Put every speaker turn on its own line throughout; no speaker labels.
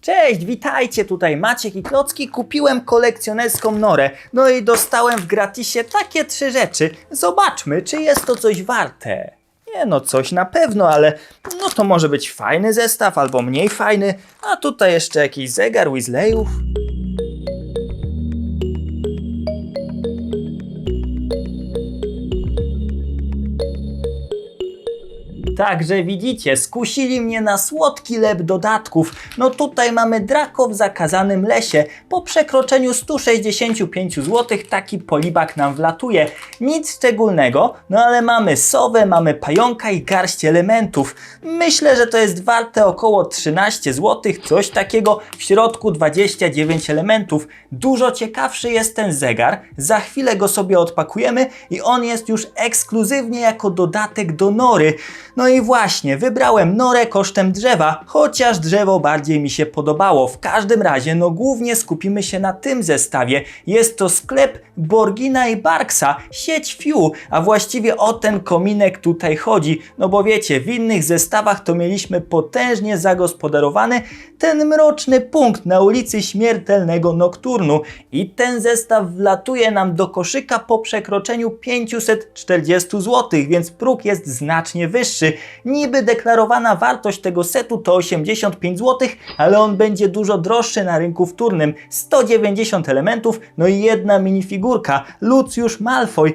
Cześć, witajcie, tutaj Maciek i Klocki. Kupiłem kolekcjonerską norę, no i dostałem w gratisie takie trzy rzeczy. Zobaczmy, czy jest to coś warte. Nie no, coś na pewno, ale no to może być fajny zestaw albo mniej fajny. A tutaj jeszcze jakiś zegar Weasleyów. Także widzicie, skusili mnie na słodki lep dodatków. No tutaj mamy Draco w zakazanym lesie. Po przekroczeniu 165 zł taki polibak nam wlatuje. Nic szczególnego, no ale mamy sowę, mamy pająka i garść elementów. Myślę, że to jest warte około 13 zł, coś takiego. W środku 29 elementów. Dużo ciekawszy jest ten zegar. Za chwilę go sobie odpakujemy i on jest już ekskluzywnie jako dodatek do nory. No i właśnie, wybrałem norę kosztem drzewa, chociaż drzewo bardziej mi się podobało. W każdym razie, no głównie skupimy się na tym zestawie. Jest to sklep Borgina i Barksa, sieć Fiu, a właściwie o ten kominek tutaj chodzi. No bo wiecie, w innych zestawach to mieliśmy potężnie zagospodarowany ten mroczny punkt na ulicy Śmiertelnego Nokturnu. I ten zestaw wlatuje nam do koszyka po przekroczeniu 540 zł, więc próg jest znacznie wyższy. Niby deklarowana wartość tego setu to 85 zł, ale on będzie dużo droższy na rynku wtórnym. 190 elementów, no i jedna minifigurka, Lucius Malfoy.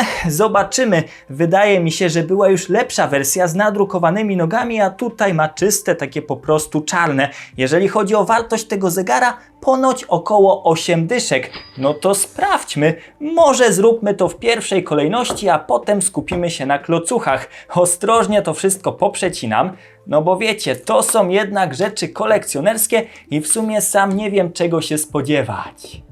Ech, zobaczymy. Wydaje mi się, że była już lepsza wersja z nadrukowanymi nogami, a tutaj ma czyste, takie po prostu czarne. Jeżeli chodzi o wartość tego zegara, ponoć około 8 dyszek. No to sprawdźmy. Może zróbmy to w pierwszej kolejności, a potem skupimy się na klocuchach. Ostrożnie to wszystko poprzecinam, no bo wiecie, to są jednak rzeczy kolekcjonerskie i w sumie sam nie wiem czego się spodziewać.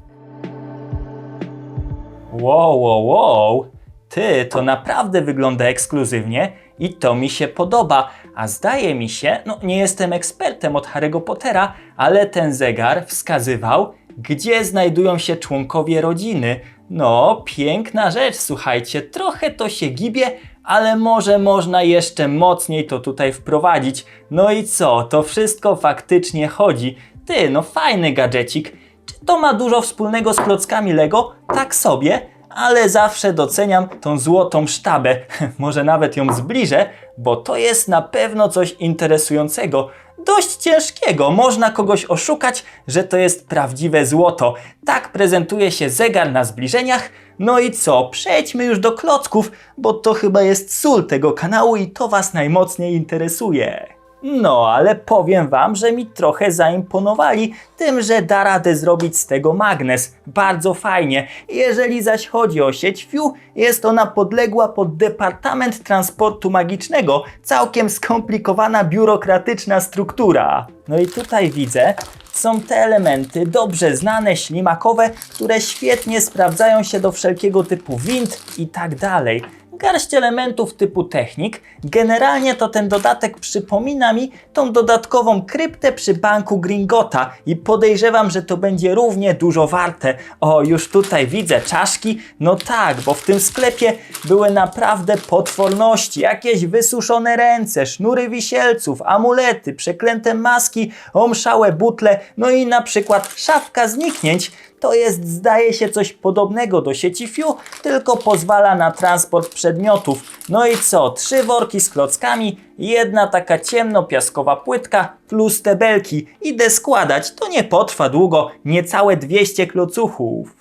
Wow, wow, wow. Ty, to naprawdę wygląda ekskluzywnie i to mi się podoba. A zdaje mi się, no nie jestem ekspertem od Harry'ego Pottera, ale ten zegar wskazywał, gdzie znajdują się członkowie rodziny. No, piękna rzecz, słuchajcie, trochę to się gibie, ale może można jeszcze mocniej to tutaj wprowadzić. No i co, to wszystko faktycznie chodzi. Ty, no fajny gadżecik. Czy to ma dużo wspólnego z klockami Lego? Tak sobie, ale zawsze doceniam tą złotą sztabę. Może nawet ją zbliżę, bo to jest na pewno coś interesującego. Dość ciężkiego, można kogoś oszukać, że to jest prawdziwe złoto. Tak prezentuje się zegar na zbliżeniach. No i co, przejdźmy już do klocków, bo to chyba jest sól tego kanału i to Was najmocniej interesuje. No, ale powiem Wam, że mi trochę zaimponowali tym, że da radę zrobić z tego magnes. Bardzo fajnie. Jeżeli zaś chodzi o sieć FIU, jest ona podległa pod Departament Transportu Magicznego. Całkiem skomplikowana, biurokratyczna struktura. No i tutaj widzę, są te elementy dobrze znane, ślimakowe, które świetnie sprawdzają się do wszelkiego typu wind i tak dalej. Garść elementów typu technik. Generalnie to ten dodatek przypomina mi tą dodatkową kryptę przy banku Gringota i podejrzewam, że to będzie równie dużo warte. O, już tutaj widzę czaszki. No tak, bo w tym sklepie były naprawdę potworności. Jakieś wysuszone ręce, sznury wisielców, amulety, przeklęte maski, omszałe butle, no i na przykład szafka zniknięć. To jest, zdaje się, coś podobnego do sieci FIU, tylko pozwala na transport przedmiotów. No i co? Trzy worki z klockami, jedna taka ciemno-piaskowa płytka plus te belki. Idę składać, to nie potrwa długo, niecałe 200 klocuchów.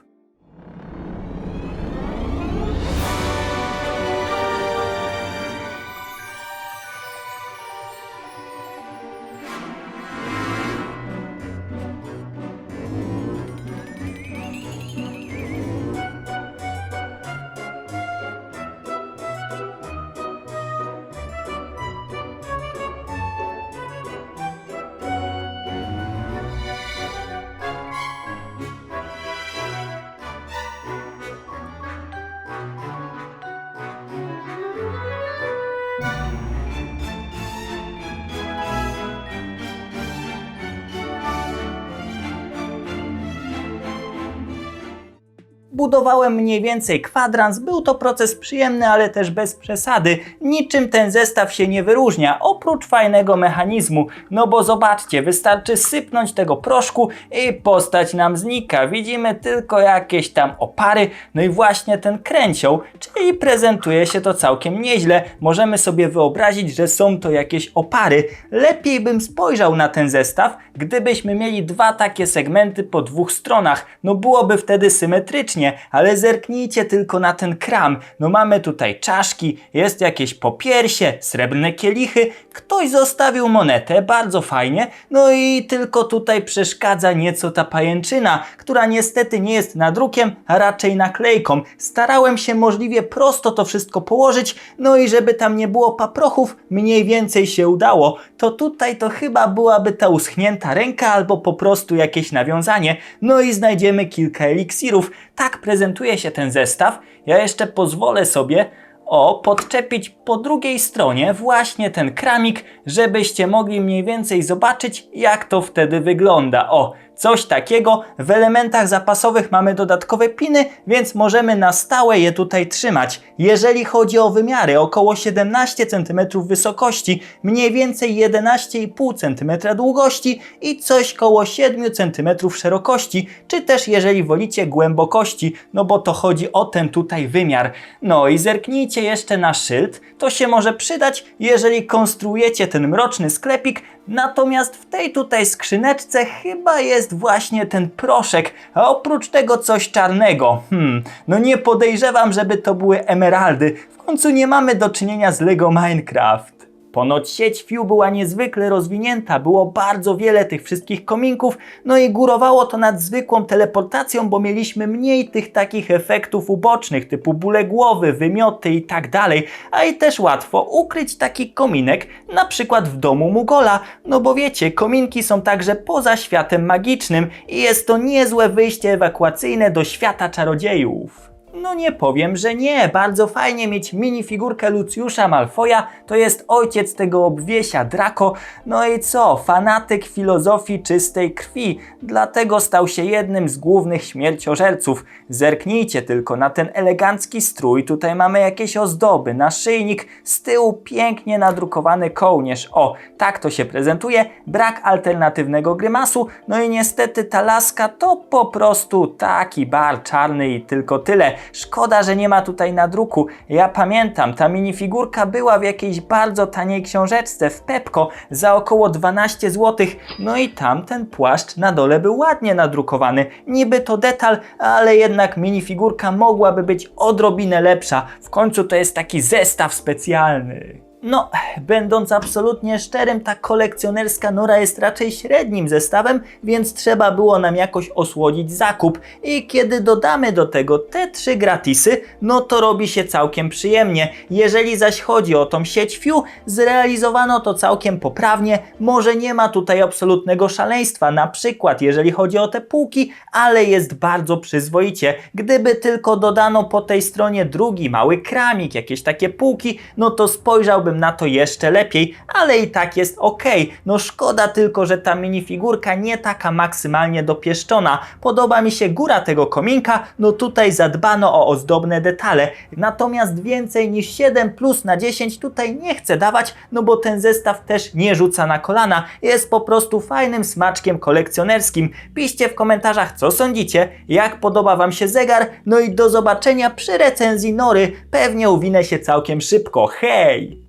Budowałem mniej więcej kwadrans, był to proces przyjemny, ale też bez przesady. Niczym ten zestaw się nie wyróżnia, oprócz fajnego mechanizmu. No bo zobaczcie, wystarczy sypnąć tego proszku i postać nam znika. Widzimy tylko jakieś tam opary, no i właśnie ten kręcioł, czyli prezentuje się to całkiem nieźle. Możemy sobie wyobrazić, że są to jakieś opary. Lepiej bym spojrzał na ten zestaw, gdybyśmy mieli dwa takie segmenty po dwóch stronach. No byłoby wtedy symetrycznie, ale zerknijcie tylko na ten kram. No mamy tutaj czaszki, jest jakieś popiersie, srebrne kielichy. Ktoś zostawił monetę, bardzo fajnie. No i tylko tutaj przeszkadza nieco ta pajęczyna, która niestety nie jest nadrukiem, a raczej naklejką. Starałem się możliwie prosto to wszystko położyć, no i żeby tam nie było paprochów, mniej więcej się udało. To tutaj to chyba byłaby ta uschnięta ręka albo po prostu jakieś nawiązanie. No i znajdziemy kilka eliksirów. Tak prezentuje się ten zestaw. Ja jeszcze pozwolę sobie o, podczepić po drugiej stronie właśnie ten kramik, żebyście mogli mniej więcej zobaczyć, jak to wtedy wygląda. O, coś takiego. W elementach zapasowych mamy dodatkowe piny, więc możemy na stałe je tutaj trzymać. Jeżeli chodzi o wymiary, około 17 cm wysokości, mniej więcej 11,5 cm długości i coś koło 7 cm szerokości, czy też jeżeli wolicie głębokości, no bo to chodzi o ten tutaj wymiar. No i zerknijcie jeszcze na szyld, to się może przydać, jeżeli konstruujecie ten mroczny sklepik, natomiast w tej tutaj skrzyneczce chyba jest właśnie ten proszek, a oprócz tego coś czarnego. Hmm, no nie podejrzewam, żeby to były emeraldy, w końcu nie mamy do czynienia z LEGO Minecraft. Ponoć sieć FIU była niezwykle rozwinięta, było bardzo wiele tych wszystkich kominków, no i górowało to nad zwykłą teleportacją, bo mieliśmy mniej tych takich efektów ubocznych, typu bóle głowy, wymioty i tak dalej, a i też łatwo ukryć taki kominek, na przykład w domu Mugola, no bo wiecie, kominki są także poza światem magicznym i jest to niezłe wyjście ewakuacyjne do świata czarodziejów. No nie powiem, że nie. Bardzo fajnie mieć minifigurkę Lucjusza Malfoja. To jest ojciec tego obwiesia Draco. No i co? Fanatyk filozofii czystej krwi. Dlatego stał się jednym z głównych śmierciożerców. Zerknijcie tylko na ten elegancki strój. Tutaj mamy jakieś ozdoby, naszyjnik, z tyłu pięknie nadrukowany kołnierz. O, tak to się prezentuje. Brak alternatywnego grymasu. No i niestety ta laska to po prostu taki bar czarny i tylko tyle. Szkoda, że nie ma tutaj nadruku. Ja pamiętam, ta minifigurka była w jakiejś bardzo taniej książeczce w Pepko za około 12 zł. No i tam ten płaszcz na dole był ładnie nadrukowany. Niby to detal, ale jednak minifigurka mogłaby być odrobinę lepsza. W końcu to jest taki zestaw specjalny. No, będąc absolutnie szczerym, ta kolekcjonerska Nora jest raczej średnim zestawem, więc trzeba było nam jakoś osłodzić zakup. I kiedy dodamy do tego te trzy gratisy, no to robi się całkiem przyjemnie. Jeżeli zaś chodzi o tą sieć Fiu, zrealizowano to całkiem poprawnie. Może nie ma tutaj absolutnego szaleństwa, na przykład jeżeli chodzi o te półki, ale jest bardzo przyzwoicie. Gdyby tylko dodano po tej stronie drugi mały kramik, jakieś takie półki, no to spojrzałbym na to jeszcze lepiej, ale i tak jest ok. No szkoda tylko, że ta minifigurka nie taka maksymalnie dopieszczona. Podoba mi się góra tego kominka, no tutaj zadbano o ozdobne detale. Natomiast więcej niż 7 plus na 10 tutaj nie chcę dawać, no bo ten zestaw też nie rzuca na kolana. Jest po prostu fajnym smaczkiem kolekcjonerskim. Piszcie w komentarzach, co sądzicie, jak podoba Wam się zegar, no i do zobaczenia przy recenzji Nory. Pewnie uwinę się całkiem szybko. Hej!